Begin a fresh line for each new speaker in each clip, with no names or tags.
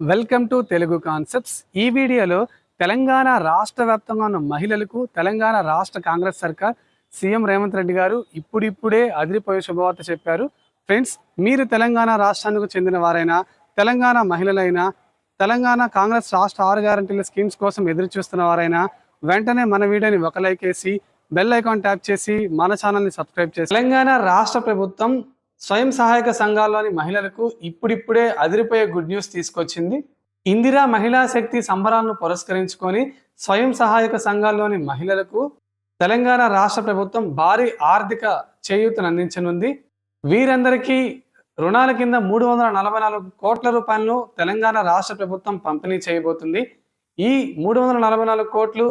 Welcome to Telugu concepts. ఈ వీడియోలో తెలంగాణ రాష్ట్ర వ్యాప్తంగా ఉన్న మహిళలకు తెలంగాణ రాష్ట్ర కాంగ్రెస్ సర్కార్ సీఎం రేవంత్ రెడ్డి గారు ఇప్పుడిప్పుడే అదిరిపోయే శుభవార్త చెప్పారు. ఫ్రెండ్స్ మీరు తెలంగాణ రాష్ట్రానికి చెందిన వారైనా తెలంగాణ మహిళలైనా తెలంగాణ కాంగ్రెస్ రాష్ట్ర ఆరు గ్యారంటీల స్కీమ్స్ కోసం ఎదురు చూస్తున్న వారైనా వెంటనే మన వీడియోని ఒక లైక్ వేసి బెల్ ఐకాన్ ట్యాప్ చేసి మన ఛానల్ని సబ్స్క్రైబ్ చేసి తెలంగాణ రాష్ట్ర ప్రభుత్వం స్వయం సహాయక సంఘాల్లోని మహిళలకు ఇప్పుడిప్పుడే అదిరిపోయే గుడ్ న్యూస్ తీసుకొచ్చింది. ఇందిరా మహిళా శక్తి సంబరాలను పురస్కరించుకొని స్వయం సహాయక సంఘాల్లోని మహిళలకు తెలంగాణ రాష్ట్ర ప్రభుత్వం భారీ ఆర్థిక చేయూతను అందించనుంది. వీరందరికీ రుణాల కింద మూడు వందల నలభై నాలుగు కోట్ల రూపాయలను తెలంగాణ రాష్ట్ర ప్రభుత్వం పంపిణీ చేయబోతుంది. ఈ మూడు వందల నలభై నాలుగు కోట్లు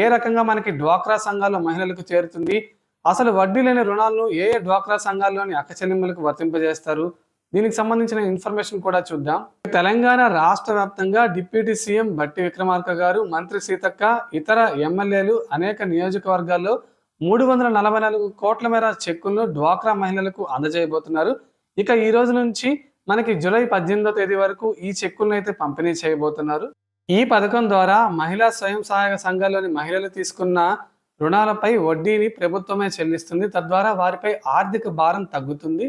ఏ రకంగా మనకి డ్వాక్రా సంఘాల్లో మహిళలకు చేరుతుంది? అసలు వడ్డీ లేని రుణాలను ఏ ఏ డ్వాక్రా సంఘాల్లోని అక్కచెల్లెమ్మలకు వర్తింపజేస్తారు? దీనికి సంబంధించిన ఇన్ఫర్మేషన్ కూడా చూద్దాం. తెలంగాణ రాష్ట్ర వ్యాప్తంగా డిప్యూటీ సీఎం బట్టి విక్రమార్క గారు మంత్రి సీతక్క ఇతర ఎమ్మెల్యేలు అనేక నియోజకవర్గాల్లో మూడు వందల నలభై నాలుగు కోట్ల మేర చెక్కులను డ్వాక్రా మహిళలకు అందజేయబోతున్నారు. ఇక ఈ రోజు నుంచి మనకి జూలై పద్దెనిమిదో తేదీ వరకు ఈ చెక్కులను అయితే పంపిణీ చేయబోతున్నారు. ఈ పథకం ద్వారా మహిళా స్వయం సహాయక సంఘాల్లోని మహిళలు తీసుకున్న రుణాలపై వడ్డీని ప్రభుత్వమే చెల్లిస్తుంది. తద్వారా వారిపై ఆర్థిక భారం తగ్గుతుంది.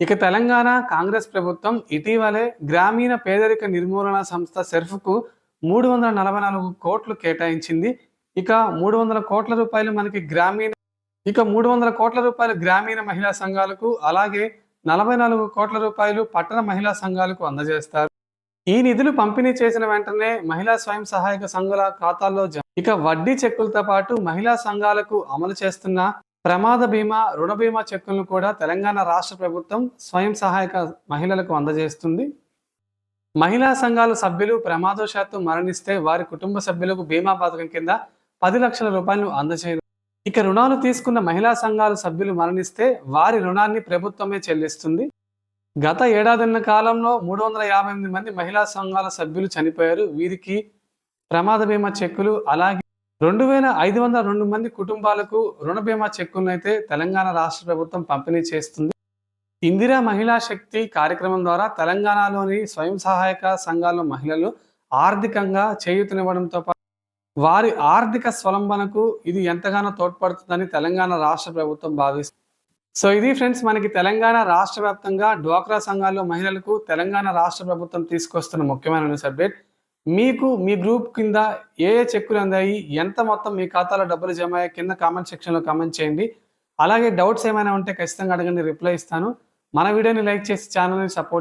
ఇక తెలంగాణ కాంగ్రెస్ ప్రభుత్వం ఇటీవలే గ్రామీణ పేదరిక నిర్మూలన సంస్థ సెర్ఫ్కు మూడు వందల నలభై నాలుగు కోట్లు కేటాయించింది. ఇక మూడు వందల కోట్ల రూపాయలు మనకి గ్రామీణ ఇక మూడు వందల కోట్ల రూపాయలు గ్రామీణ మహిళా సంఘాలకు అలాగే నలభై నాలుగు కోట్ల రూపాయలు పట్టణ మహిళా సంఘాలకు అందజేస్తారు. ఈ నిధులు పంపిణీ చేసిన వెంటనే మహిళా స్వయం సహాయక సంఘాల ఖాతాల్లో జమ ఇక వడ్డీ చెక్కులతో పాటు మహిళా సంఘాలకు అమలు చేస్తున్న ప్రమాద బీమా రుణ బీమా చెక్కులను కూడా తెలంగాణ రాష్ట్ర ప్రభుత్వం స్వయం సహాయక మహిళలకు అందజేస్తుంది. మహిళా సంఘాల సభ్యులు ప్రమాదవశాత్తు మరణిస్తే వారి కుటుంబ సభ్యులకు బీమా పథకం కింద పది లక్షల రూపాయలు అందజేయడం. ఇక రుణాలు తీసుకున్న మహిళా సంఘాల సభ్యులు మరణిస్తే వారి రుణాన్ని ప్రభుత్వమే చెల్లిస్తుంది. గత ఏడాదిన్న కాలంలో మూడు వందల యాభై ఎనిమిది మంది మహిళా సంఘాల సభ్యులు చనిపోయారు. వీరికి ప్రమాద బీమా చెక్కులు అలాగే రెండు వేల ఐదు వందల రెండు మంది కుటుంబాలకు రుణ బీమా చెక్కులను అయితే తెలంగాణ రాష్ట్ర ప్రభుత్వం పంపిణీ చేస్తుంది. ఇందిరా మహిళా శక్తి కార్యక్రమం ద్వారా తెలంగాణలోని స్వయం సహాయక సంఘాల మహిళలు ఆర్థికంగా చేయూతనివ్వడంతో పాటు వారి ఆర్థిక స్వలంబనకు ఇది ఎంతగానో తోడ్పడుతుందని తెలంగాణ రాష్ట్ర ప్రభుత్వం భావిస్తుంది సో ఇది ఫ్రెండ్స్ మనకి తెలంగాణ రాష్ట్ర వ్యాప్తంగా డ్వాక్రా సంఘాల్లో మహిళలకు తెలంగాణ రాష్ట్ర ప్రభుత్వం తీసుకొస్తున్న ముఖ్యమైన న్యూస్ అప్డేట్ మీకు మీ గ్రూప్ కింద ఏ ఏ చెక్కులు అందాయి ఎంత మొత్తం మీ ఖాతాలో డబ్బులు జమ అయ్యాయి కింద కామెంట్ సెక్షన్లో కామెంట్ చేయండి. అలాగే డౌట్స్ ఏమైనా ఉంటే ఖచ్చితంగా అడగండి రిప్లై ఇస్తాను. మన వీడియోని లైక్ చేసి ఛానల్ని సపోర్ట్